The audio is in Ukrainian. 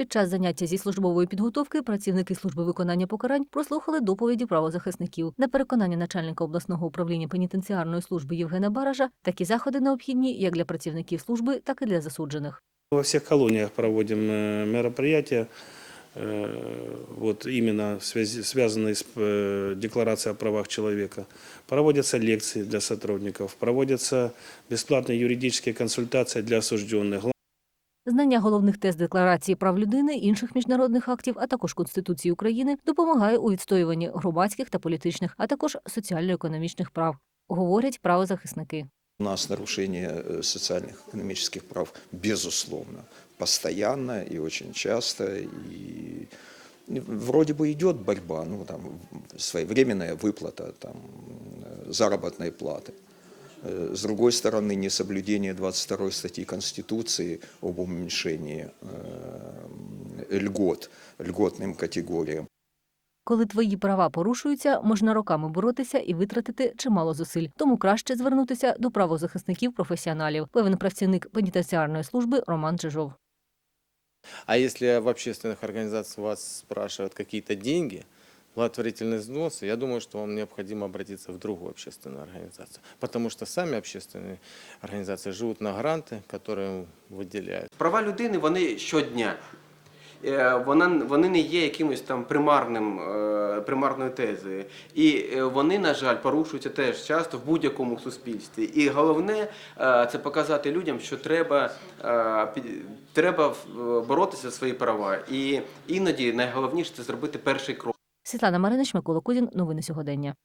Під час заняття зі службової підготовки працівники служби виконання покарань прослухали доповіді правозахисників. На переконання начальника обласного управління пенітенціарної служби Євгена Баража, такі заходи необхідні як для працівників служби, так і для засуджених. Во всех колониях проводим э, мероприятия, э, вот именно в связи, связанные с э, Декларацией о правах человека. Проводятся лекции для сотрудников, проводятся бесплатные юридические консультации для осужденных. Знання головних тез декларації прав людини, інших міжнародних актів, а також Конституції України допомагає у відстоюванні громадських та політичних, а також соціально-економічних прав, говорять правозахисники. У нас нарушение э, социальных экономических прав, безусловно, постоянно и очень часто. И вроде бы идет борьба, ну, там, своевременная выплата там, э, заработной платы. Э, С другой стороны, несоблюдение 22 статьи Конституции об уменьшении э, льгот, льготным категориям. Коли твої права порушуються, можна роками боротися і витратити чимало зусиль. Тому краще звернутися до правозахисників-професіоналів, певен працівник пенітенціарної служби Роман Чижов. А если в общественных организациях вас спрашивают какие-то деньги, благотворительные взносы, я думаю, что вам необходимо обратиться в другую общественную организацию. Потому что сами общественные организации живут на гранты, которые им выделяют. Права людини вони щодня. Е, Вона, вони не є якимось там примарним, е, примарною тезою. І е, вони, на жаль, порушуються теж часто в будь-якому суспільстві. І головне е, це показати людям, що треба, е, під- треба е, боротися за свої права. І іноді найголовніше це зробити перший крок. Світлана Маринич, Микола Кузін. Новини сьогодення.